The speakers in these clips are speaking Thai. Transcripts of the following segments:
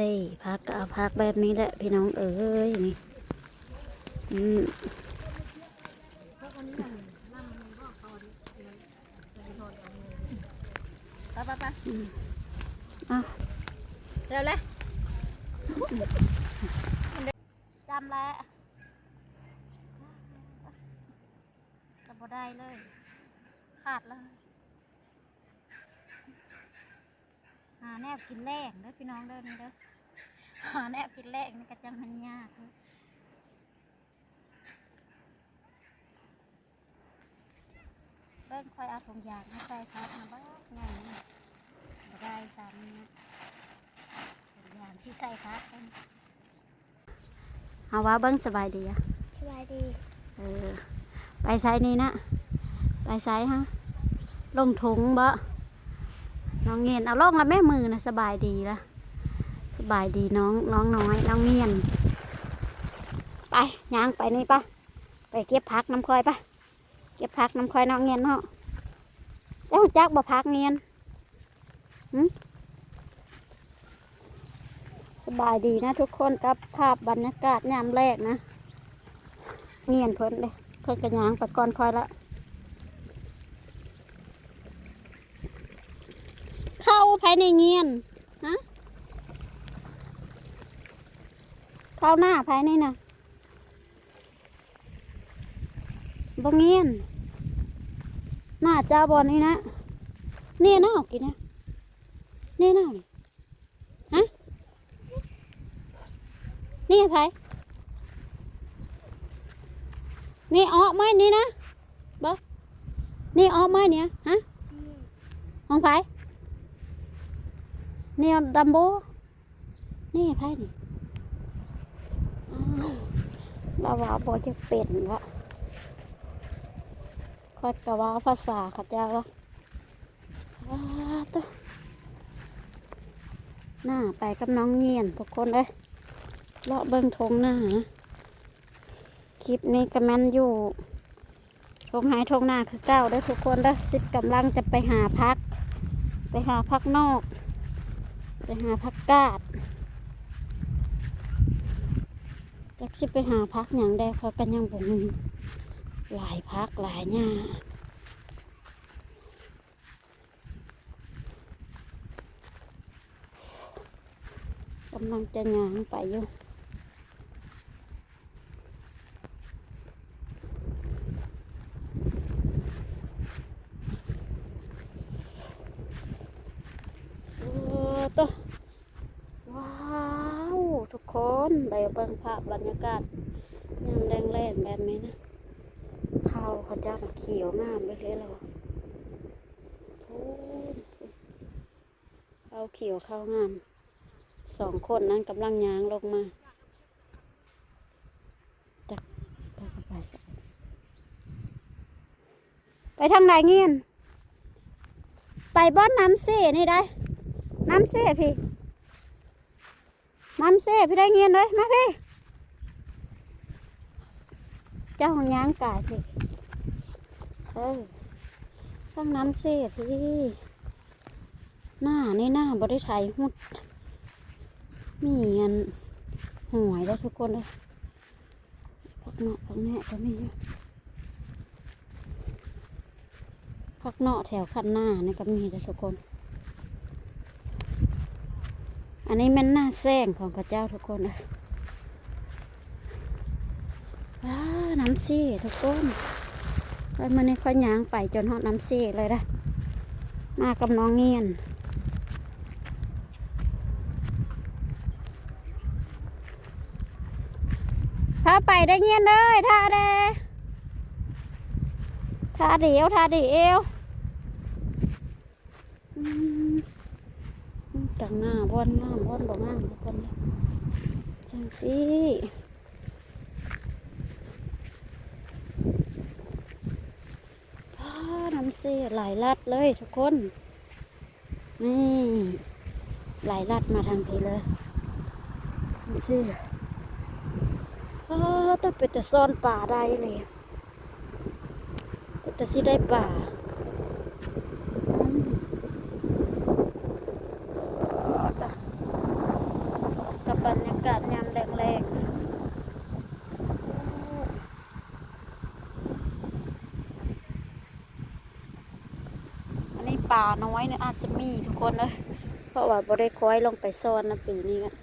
ได้พักก็เอาพักแบบนี้แหละพี่น้องเอ้ยนี่อืมไปไปไปอะเร็วเลยจำแล้วจะบ่ได้เลย ขาดเลย หา แนบกินแรงเด้อพี่น้องเด้อนี่เด้อหาแนบกินแรงนี่ก็จะมันยากเด้อเบิ้ลคอยเอาถุงยางมาใส่ครับมาบ้างไงนี่บ่ได้ซ้ำนะถุงยางที่ใส่ครับเป็นเอาว่าเบิ้งสบายดีอะสบายดีเออไปไซนี่นะ ไปไซฮะลงถุงบ่ น้องเงียนเอาล่องล้วแม่มือนะสบายดีละสบายดีน้องน้องน้อย น้องเงียน ไปย่างไปนี่ปะไปเก็บพักน้ำคอยปะเก็บพักน้ำคอยน้องเงียนเนาะเจ้าจักบ่พักเงียนหึสบายดีนะทุกคนกับภาพบรรยากาศยามแรกนะ เงียนเพิ่นเลยเพิ่นกระยางไปก่อนคอยละเข้าภาย ในเงียนฮะเข้าหน้าภายในน่ะบ่เงียนหน้าจ้าบอลนี่นะเนี่ยน่าออกินนะเนี่ยน่านี่ฮะนี่ไผนี่ออกไหมนี่นะบอนี่ออกไหมเนี่ยฮะห้องไผ่ นี่เอาดัมโบนี่ไผ่นี่อ้าวาว่าบอจะเป็นวะคอยกะว่าภาษาขาเจ้าวะตัวหน้าไปกับน้องเงียนทุกคนเลยเลาะเบิ้งทงหน้า คลิปนี้กำลังอยู่ทงหายทงหน้าคือเก้าเด้ทุกคนเด้สิกำลังจะไปหาพัก ไปหาพักนอก ไปหาพักกาดจักสิไปหาพักอย่างไดเขากันยังบ่มีหลายพักหลายหญ้ากำลังจะยางไปอยู่ โอ้ตัวว้าวทุกคนไปเบิ่งภาพบ รรยากาศยามแรงแรงแบบนี้นะข้าวเขาจ้าน่ะเขียวงามไปเลยเราโอ้ข้าวเขียวข้าวงามสองคนนั้นกำลังย้างลงมาจักไปเข้าไปสไปทางไหนเงียนไปบ้านน้ำเสีนี่ได้ น้ำเซ่พี่ น้ำเซ่พี่ได้เงินเลยมาพี่ เจ้าของยางกายพี่เออข้างน้ำเซ่พี่หน้าในหน้าบริไทยหุด มีเงินหวยแล้วทุกคนเลยพักเนาะพักแน่ก็มีพักเนาะแถวคันหน้านี่ก็มีแล้วทุกคน อันนี้มันหน้าแซงของข้าเจ้าทุกคนเลยว้า น้ำซีทุกคนค่อยมาในค่อยย่างไปจนหอดน้ำซีเลยนะมากับน้องเงียนถ้าไปได้เงียนเลยท่าเดท่าเดียวท่าเดียวจังหน้าบอนงามบอนบ่งามทุกคนจังสิอ้า ซี่หลายลัดเลยทุกคน นี่หลายลัดมาทางพีเลยน้ำเสียอ้าต้องไปแต่ซ่อนป่าได้เลยไปแต่ซี่ได้ป่าอืม ตะากาศยามแรงแรงอันนี้ ป่าน้อยเนี่ยอาจจะมีทุกคนเลยเพราะว่าบ่ได้คอยลงไปซ่อนนะปีนี้กัน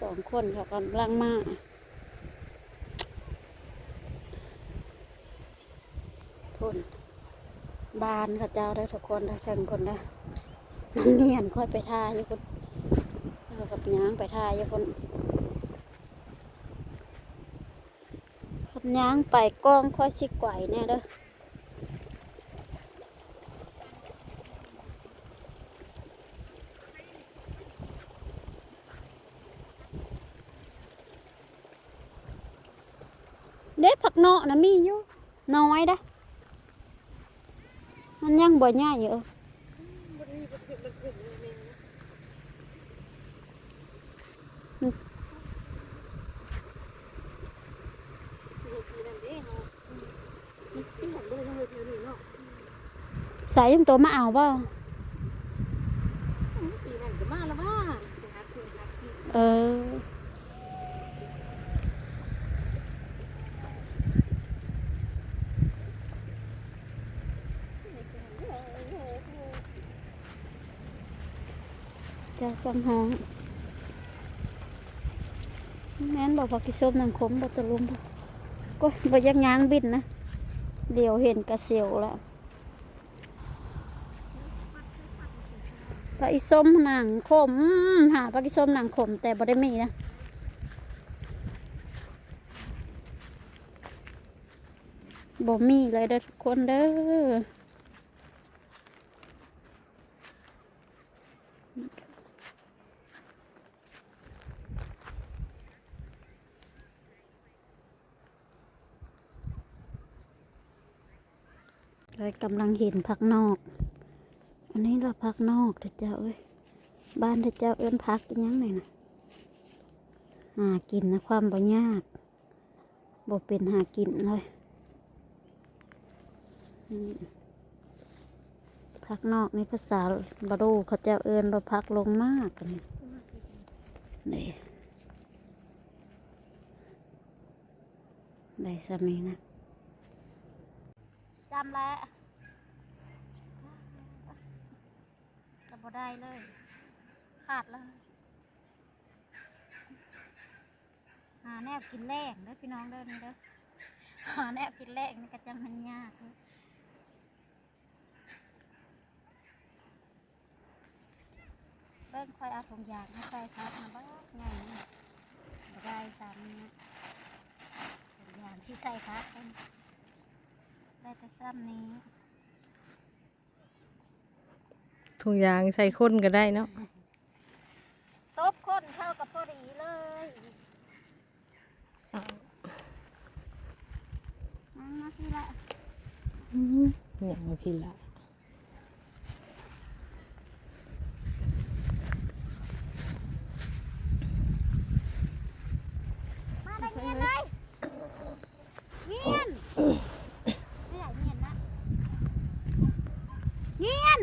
สองคนเขากำลังมาคนบานเขาเจ้าได้ทุกคนได้อถึงคนได้น้องเนียนค่อยไปท่าอยู่คนเอากับย้างไปท่าอยู่คนคนย้างไปกล้องค่อยสิไกวแน่เด้อ เด็ผักเนาะนะมีอยู่น้อยได้อมันยังบ่ใหญ่อยู่ใส่ยังตัวมาเอาบ่ปีนั้นก็มาแล้วว่าไปหาคืนหากินเออ จ้าซ้ำห้องแม่นบอกว่ากิส้มนังคมบ่ตะลุมก็บอยังง้างบินนะ เดี๋ยวเห็นกระเสียวล้วปลาอีส้มหนังขม หาปลาอีส้มหนังขม แต่บ่ได้มีนะบ่มีเลยเด้อทุกคนเด้อ เลยกำลังเห็นพักนอก อันนี้เราพักนอกเด้อเจ้าเอ้ย บ้านเด้อเจ้าเอิ้นพักอิหยังไงนะหากินนะความบ่ยากบ่เป็นหากินเลยพักนอกในภาษาบารูเขาเจ้าเอิ้นเราพักลงมากกันนี่นี่ได้สามีนะ ล้วจะบ่ได้เลย ขาดแล้วหาแนวกินแรงเด้อพี่น้องเด้อนี่เด้อหาแนวกินแรงนี่ก็จะมันยากเด้อเบิ้งคอยเอาถุงยางมาใส่ครับมาบ้างไงนี่ได้ซ้ำนะถุงยางที่ใส่ครับ ได้แต่ซ้ำนี้ถุงยางใส่ข้นก็ได้เนาะซบคนเท่ากับพอดีเลยนั่งมาทีละอย่างมาพี่ละ มาได้เงียนเลยเงียนไม่อยากเงียนนะเงียน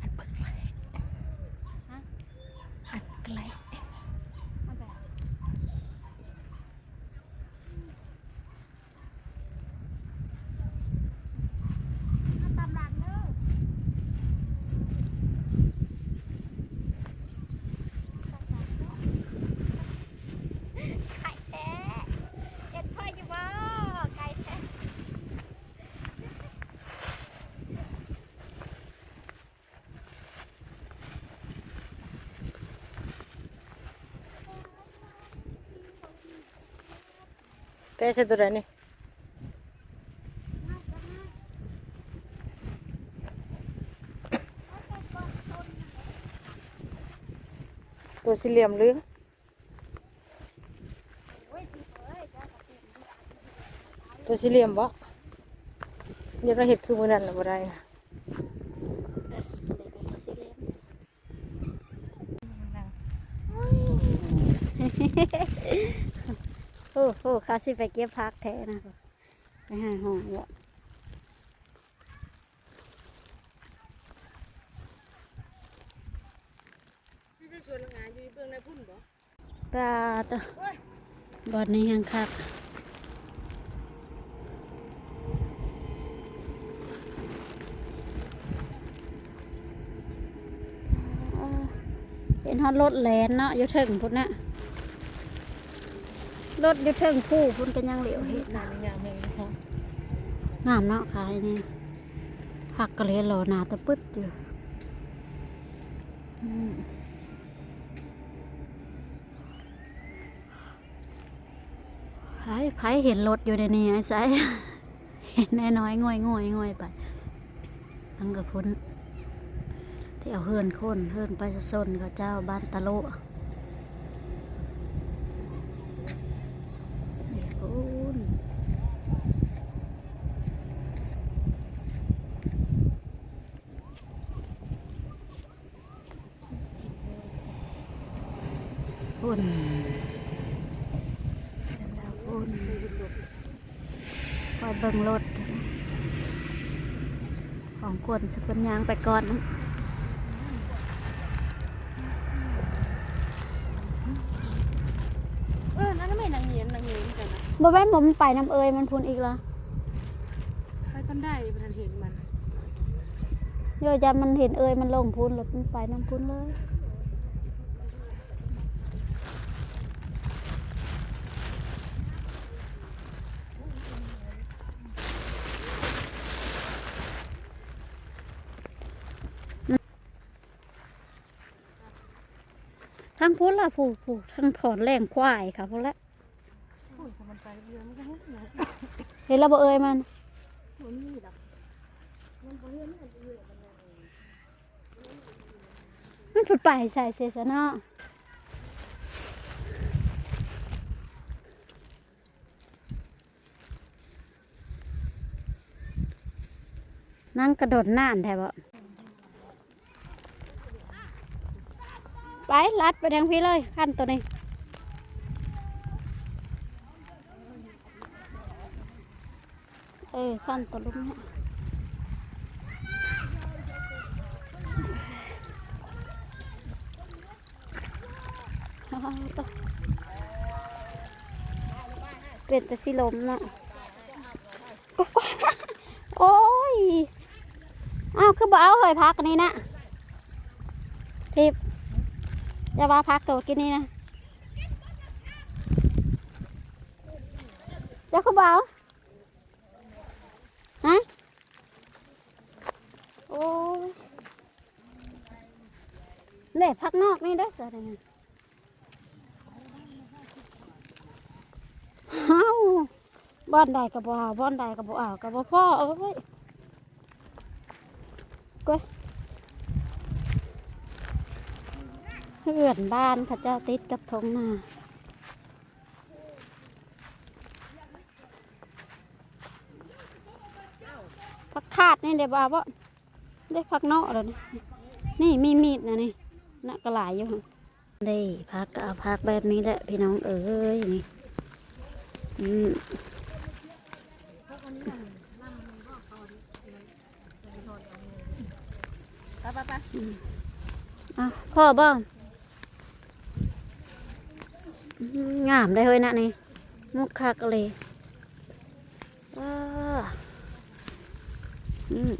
อัดไกล มาแบบมาตามหลังเด้อไก่แท้เห็นพ่ออยู่บ่ไก่แท้ แต่ใส่ตัวไหนนี่ตัวสี่เหลี่ยมหรือตัวสี่เหลี่ยมบ่เดี๋ยวเราเห็ดคือมือนั่นน่ะบ่ได้นะ อ้โหข้าสิไปเก็บพักแท้นะไปหาห้องวะชวนงานอยู่เบื้องในพุ่นบ่ปลาตะบอดนี้ยังคักอ่าเป็นฮอดรถแลนเนาะอยู่ถึงพุ่นน่ะ รถอยู่ถึงผู้พุ่นก็ยังเหลียวเห็นนานงามเลยนะคะงามเนาะขายนี่ผักกะเลยรอหนาตะปึ๊ดอยู่อืมไผไผเห็นรถอยู่ในนี้ไอ้ใจเห็นแน่น้อยง่อยง่อยง่อยไปทั้งกับพุ่นที่เอาเฮือนคนเฮือนไปสนกับเจ้าบ้านตะโลนี่พุ่น พุ่นแล้วพุ่นคอยเบิ่งรถ ของกวนสกุลยางไปก่อนนะเออนั่นไม่นางเงียนนางเงียนจังนะบ่แม่นผมไปน้ำเอยมันพุ่นอีกละไปคนได้ประธานเห็นมันโยจะมันเห็นเอยมันลงพุ่นแล้วมันไปน้ำพุ่นเลย ทั้งพุ่นละผูกผูกทั้งถอนแรงควายค่ะพุ่นละเห็นนะเห็นระเบเอยมันมันมีดอกมันบ่เอือมันมันผุดไปใส่เสียซะเนาะนั่งกระโดดน่านแทบะ ไปลัดไปทางพี่เลยขั้นตัวนี้เออขั้นตัวลุกเนี่ยอ้าวตะเป็นแต่สิลมนาะโอ้ย อ้าว คือบ่เอาเฮยพักอันนี้นะทิพย์ อย่าว่าพักตัวกินนี่นะเจะคือบ่เอาฮะโอ้เล่พักนอกนี่ได้อเสือได้ไงเอ้าบ้านใดกับบ่เอาบ้านใดกับบ่เอากับบ่พ่อเอ้ยก้อย เหือนบ้านพระเจ้าติดกับทงนาพักขาดนี่เดี๋ยวบ่าวได้พักเนาะแล้วนี่นี่มีมีดนะนี่น่ะก็หลายอยู่ได้พักก็เอาพักแบบนี้แหละพี่น้องเอ้ยนี่อืมอะพ่อบ้างอืม งามได้เฮ้ยนะนี่มุกคักเลยว้าอืม